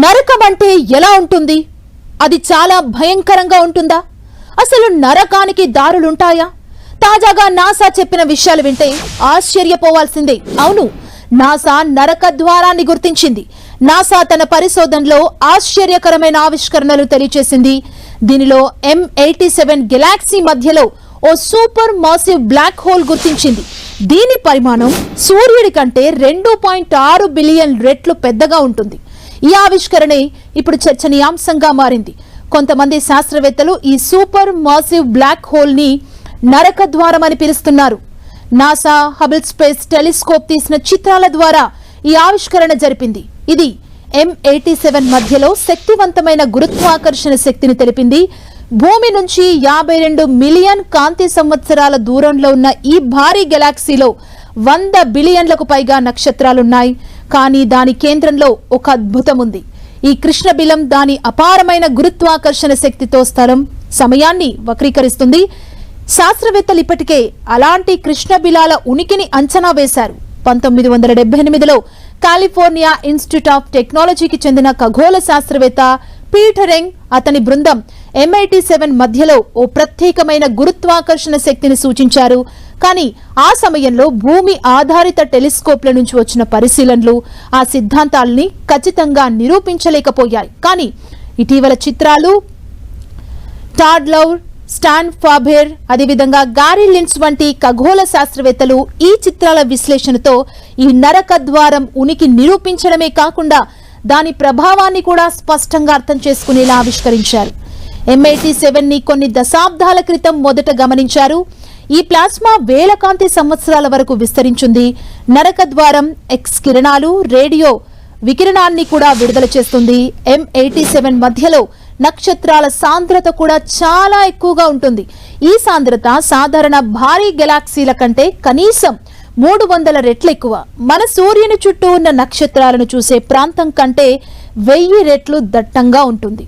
నరకం అంటే ఎలా ఉంటుంది? అది చాలా భయంకరంగా ఉంటుందా? అసలు నరకానికి దారులుంటాయా? తాజాగా నాసా చెప్పిన విషయాలు వింటే ఆశ్చర్యపోవాల్సిందే. అవును నాసా నరక ద్వారాన్ని గుర్తించింది. నాసా తన పరిశోధనలో ఆశ్చర్యకరమైన ఆవిష్కరణలు తెలియచేసింది. దీనిలో ఎం ఎయిటీ సెవెన్ గెలాక్సీ మధ్యలో ఓ సూపర్ మాసివ్ బ్లాక్ హోల్ గుర్తించింది. దీని పరిమాణం సూర్యుడి కంటే రెండు పాయింట్ ఆరు బిలియన్ రెట్లు పెద్దగా ఉంటుంది. ఈ ఆవిష్కరణే ఇప్పుడు చర్చనీయాంశంగా మారింది. కొంతమంది శాస్త్రవేత్తలు ఈ సూపర్ మాసివ్ బ్లాక్ హోల్ని నరక ద్వారం అని పిలుస్తున్నారు. నాసా హబుల్ స్పేస్ టెలిస్కోప్ తీసిన చిత్రాల ద్వారా ఈ ఆవిష్కరణ జరిపింది. ఇది ఎం ఎయిటీ సెవెన్ మధ్యలో శక్తివంతమైన గురుత్వాకర్షణ శక్తిని తెలిపింది. భూమి నుంచి యాభై రెండు మిలియన్ కాంతి సంవత్సరాల దూరంలో ఉన్న ఈ భారీ గెలాక్సీలో వంద బిలియన్లకు పైగా నక్షత్రాలున్నాయి. కానీ దాని కేంద్రంలో ఒక అద్భుతం ఉంది ఈ కృష్ణబిలం దాని అపారమైన గురుత్వాకర్షణ శక్తితో స్థలం సమయాన్ని వక్రీకరిస్తుంది. శాస్త్రవేత్తలు ఇప్పటికే అలాంటి కృష్ణబిలాల ఉనికిని అంచనా వేశారు. పంతొమ్మిది వందల డెబ్బై ఎనిమిదిలో కాలిఫోర్నియా ఇన్స్టిట్యూట్ ఆఫ్ టెక్నాలజీకి చెందిన ఖగోళ శాస్త్రవేత్త పీటరెంగ్ అతని బృందం ఎంఐటి సెవెన్ మధ్యలో ఓ ప్రత్యేకమైన గురుత్వాకర్షణ శక్తిని సూచించారు. కానీ ఆ సమయంలో భూమి ఆధారిత టెలిస్కోప్ల నుంచి వచ్చిన పరిశీలనలు ఆ సిద్ధాంతాల్ని ఖచ్చితంగా నిరూపించలేకపోయాయి. కానీ ఇటీవల చిత్రాలు టాడ్లౌర్ స్టాన్ ఫాబెర్ అదేవిధంగా గారీ లిన్స్ వంటి ఖగోళ శాస్త్రవేత్తలు ఈ చిత్రాల విశ్లేషణతో ఈ నరక ద్వారం ఉనికి నిరూపించడమే కాకుండా దాని ప్రభావాన్ని కూడా స్పష్టంగా అర్థం చేసుకునేలా ఆవిష్కరించారు. ఎంఐటి సెవెన్ని కొన్ని దశాబ్దాల క్రితం మొదట గమనించారు. ఈ ప్లాస్మా వేల కాంతి సంవత్సరాల వరకు విస్తరించింది. నరక ద్వారం ఎక్స్ కిరణాలు రేడియో వికిరణాన్ని కూడా విడుదల చేస్తుంది. ఎం ఎయిటీ సెవెన్ మధ్యలో నక్షత్రాల సాంద్రత కూడా చాలా ఎక్కువగా ఉంటుంది. ఈ సాంద్రత సాధారణ భారీ గెలాక్సీల కంటే కనీసం మూడు వందల రెట్లు ఎక్కువ. మన సూర్యుని చుట్టూ ఉన్న నక్షత్రాలను చూసే ప్రాంతం కంటే వెయ్యి రెట్లు దట్టంగా ఉంటుంది.